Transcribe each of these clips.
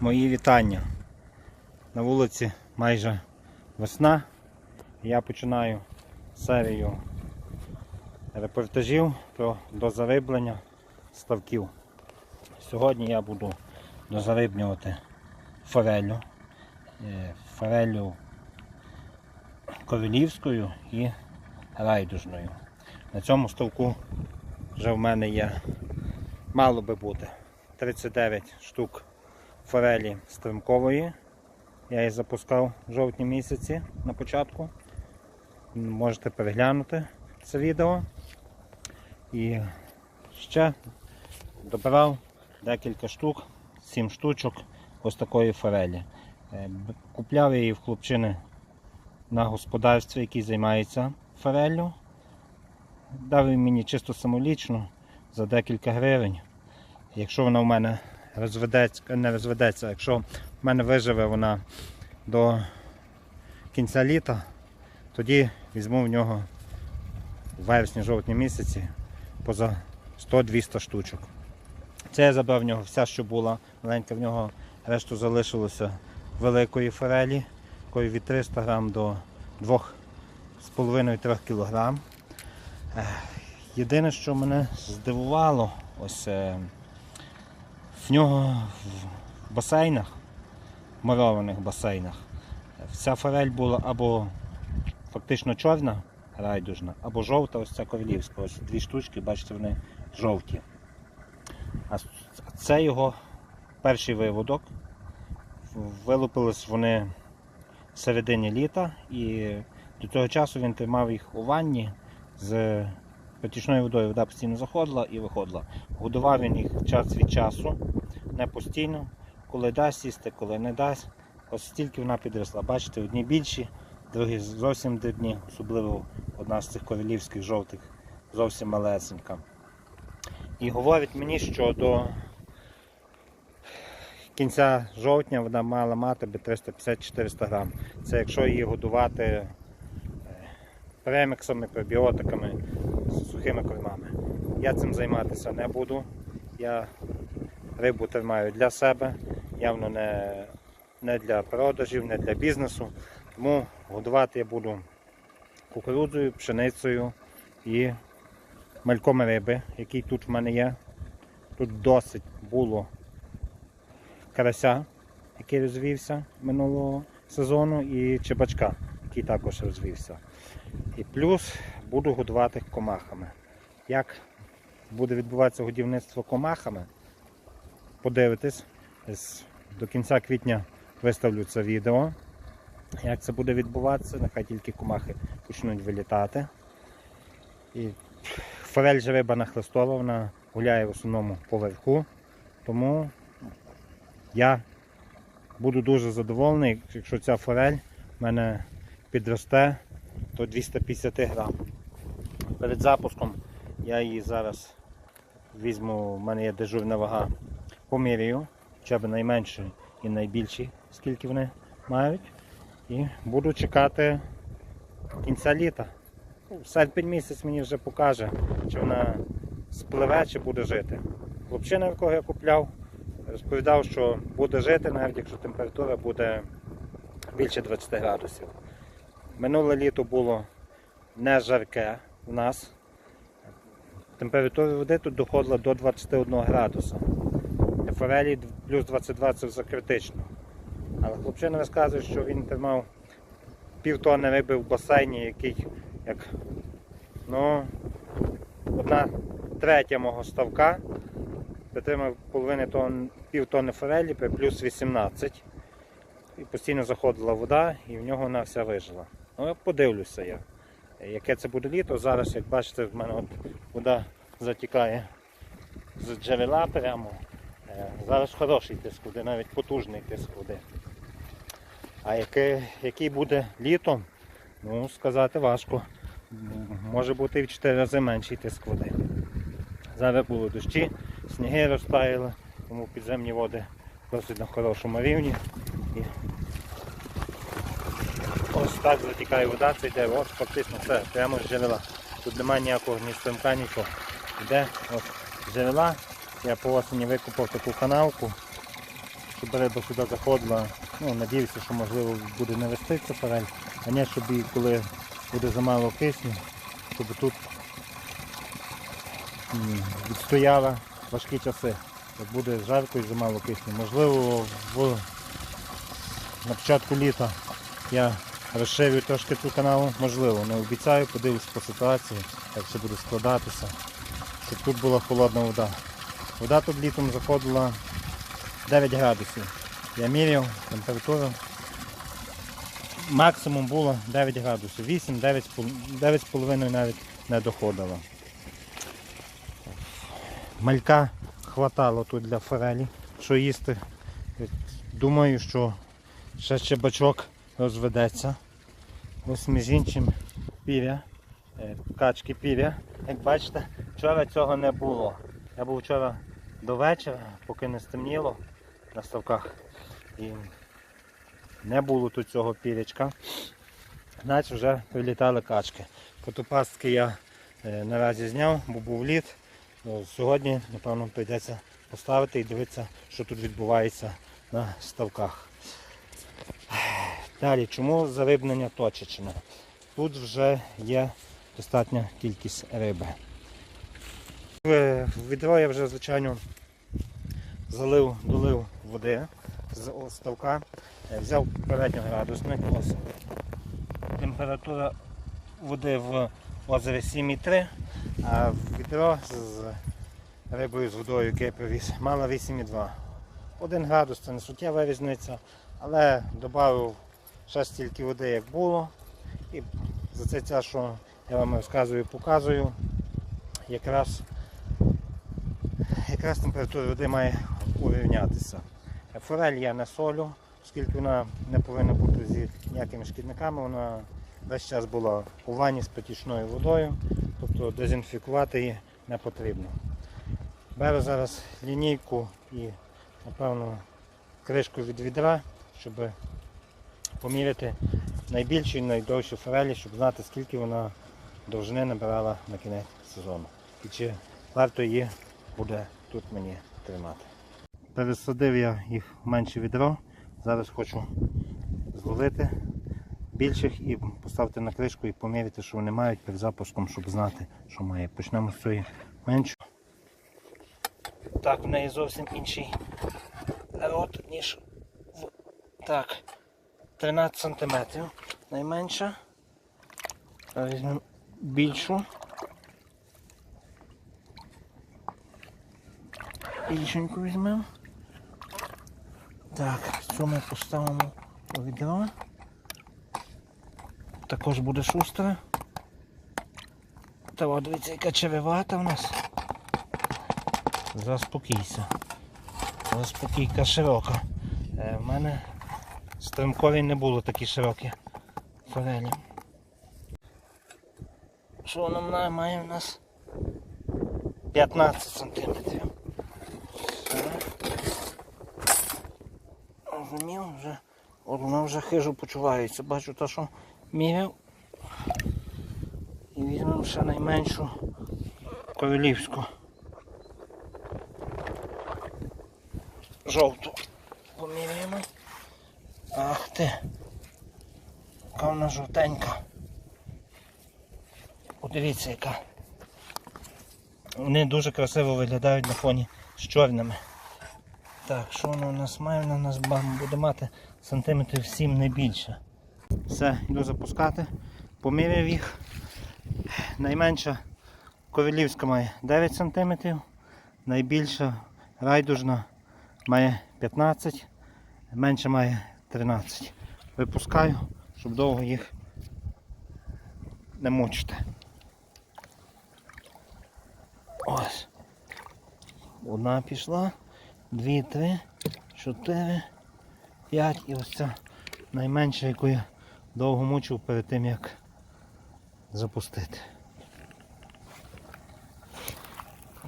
Мої вітання. На вулиці майже весна. Я починаю серію репортажів про дозариблення ставків. Сьогодні я буду дозарибнювати форелю. Е, Форелю королівською і райдужною. На цьому ставку вже в мене є, мало би бути 39 штук форелі стримкової. Я її запускав в жовтні місяці на початку. Можете переглянути це відео. І ще добирав декілька штук, 7 штучок ось такої форелі. Е, Купляв її в хлопчини на господарстві, який займається фореллю. Дав він мені чисто самолічно за декілька гривень. Якщо вона в мене розведеться, не розведеться, якщо в мене виживе вона до кінця літа, тоді візьму в нього в вересні-жовтні місяці поза 100-200 штучок. Це я забрав в нього вся, що була маленька, в нього решту залишилося великої форелі, такої від 300 грам до 2,5-3 кг. Єдине, що мене здивувало, ось е, в нього в басейнах, мурованих басейнах, вся форель була або фактично чорна, райдужна, або жовта, ось ця королівська. Ось дві штучки, бачите, вони жовті. А це його перший виводок. Вилупились вони в середині літа і до цього часу він тримав їх у ванні з Потічною водою вода постійно заходила і виходила. Годував він їх час від часу, не постійно, коли дасть сісти, коли не дасть. Ось стільки вона підросла. Бачите, одні більші, другі зовсім дрібні, особливо одна з цих королівських жовтих, зовсім малесенька. І говорить мені, що до кінця жовтня вона мала мати би 350-400 грам. Це якщо її годувати е, преміксами, пробіотиками, сухими кормами. Я цим займатися не буду. Я рибу тримаю для себе, явно не, не для продажів, не для бізнесу. Тому годувати я буду кукурудзою, пшеницею і мальком риби, який тут в мене є. Тут досить було карася, який розвівся минулого сезону, і чебачка, який також розвівся. І плюс буду годувати комахами. Як буде відбуватися годівництво комахами, подивитись. До кінця квітня виставлю це відео. Як це буде відбуватися, нехай тільки комахи почнуть вилітати. І форель же риба нахлистова, вона гуляє в основному поверху. Тому я буду дуже задоволений, якщо ця форель в мене підросте до 250 грам. Перед запуском я її зараз візьму, в мене є дежурна вага, поміряю, хоча б найменші і найбільші, скільки вони мають. І буду чекати кінця літа. Ну, Серпень місяць мені вже покаже, чи вона спливе, чи буде жити. Хлопчина, якого я купляв, розповідав, що буде жити, навіть якщо температура буде більше 20 градусів. Минуле літо було не жарке у нас. Температура води тут доходила до 21 градуса. Форелі плюс 22 це вже критично. Але хлопчина розказує, що він тримав півтонни риби в басейні, який як ну, одна третя мого ставка. Притримав половини тонн, півтонни форелі плюс 18. І постійно заходила вода, і в нього вона вся вижила. Ну, подивлюся я. Яке це буде літо. Зараз, як бачите, в мене от вода затікає з джерела прямо. Е, Зараз хороший тиск води, навіть потужний тиск води. А яке, який буде літом, ну сказати важко. Може бути і в 4 рази менший тиск води. Зараз були дощі, сніги розтаяли, тому підземні води досить на хорошому рівні. І ось так затікає вода, це йде от фактично все, прямо з джерела. Тут немає ніякого ні струмка, нічого. Йде з джерела. Я по осені викупав таку канавку щоб риба сюди заходила. Ну, надіюся, що можливо буде не вести ця форель, а не щоб і коли буде замало кисню, щоб тут відстояла важкі часи. Як буде жарко і замало кисню. Можливо, в, на початку літа я розширю трошки цю каналу, можливо, не обіцяю, подивлюсь по ситуації, як все буде складатися, щоб тут була холодна вода. Вода тут літом заходила 9 градусів. Я міряв температуру. Максимум було 9 градусів. 8, 9,5 навіть не доходило. Малька хватало тут для форелі, що їсти. Думаю, що ще чебачок розведеться. Ось між іншим піря, е, качки піря. Як бачите, вчора цього не було. Я був вчора до вечора, поки не стемніло на ставках. І не було тут цього пірячка. Значить вже прилітали качки. Фотопастки я е, наразі зняв, бо був лід. Сьогодні, напевно, прийдеться поставити і дивитися, що тут відбувається на ставках. Далі, чому зарибнення точечне? Тут вже є достатня кількість риби. В відро я вже, звичайно, залив, долив води з ставка, Е, взяв передньоградусник. Ось. Температура води в озері 7,3, а відро з рибою з водою, яке я привіз, мала 8,2. Один градус це не суттєва різниця, але додав ще стільки води, як було. І за це час, що я вам розказую, показую, якраз, якраз температура води має урівнятися. Форель я не солю, оскільки вона не повинна бути зі ніякими шкідниками, вона весь час була у ванні з потічною водою, тобто дезінфікувати її не потрібно. Беру зараз лінійку і, напевно, кришку від відра, щоб поміряти найбільші і найдовші форелі, щоб знати, скільки вона довжини набирала на кінець сезону. І чи варто її буде тут мені тримати. Пересадив я їх менше відро. Зараз хочу зловити більших і поставити на кришку і поміряти, що вони мають перед запуском, щоб знати, що має. Почнемо з цієї меншої. Так, в неї зовсім інший рот, ніж так, 13 см найменша. Візьмемо більшу. Більшеньку візьмемо. Так, цю ми поставимо у відро. Також буде шустра. Та от дивіться, яка черевата в нас. Заспокійся. Заспокійка широка. Е, в мене стримкові не було такі широкі форелі. Що має- має в нас? 15 сантиметрів. Розумів, вже, вона вже хижо почувається. Бачу те, що міряв. І візьмемо ще найменшу королівську. Жовту. Поміряємо. Ах ти. Яка вона жовтенька. Подивіться яка. Вони дуже красиво виглядають на фоні з чорними. Так, що вона у нас має? Вона у нас буде мати сантиметрів 7 не більше. Все, йду запускати. Поміряв їх. Найменша королівська має 9 см, найбільша райдужна має 15, менша має 13. Випускаю, щоб довго їх не мучити. Ось. Одна пішла, дві, три, чотири, п'ять і ось ця найменша, яку я довго мучив перед тим, як запустити.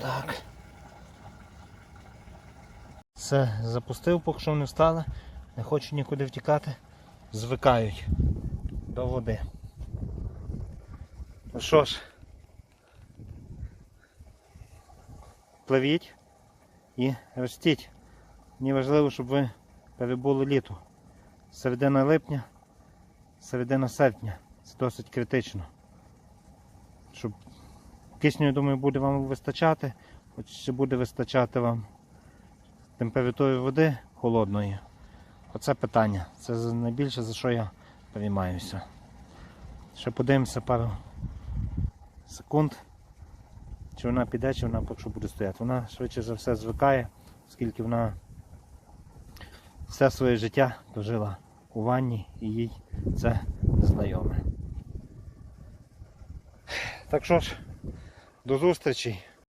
Так. Все, запустив, поки що вони встали, не хочу нікуди втікати, звикають до води. Ну що ж, пливіть і ростіть. Мені важливо, щоб ви перебуло літо. Середина липня, середина серпня. Це досить критично. Щоб кисню, я думаю, буде вам вистачати, хоч буде вистачати вам температури води холодної. Оце питання. Це найбільше за що я переймаюся. Ще подивимося пару секунд. Чи вона піде, чи вона поки що буде стояти. Вона швидше за все звикає, оскільки вона все своє життя дожила у ванні і їй це незнайоме. Так що ж, до зустрічі.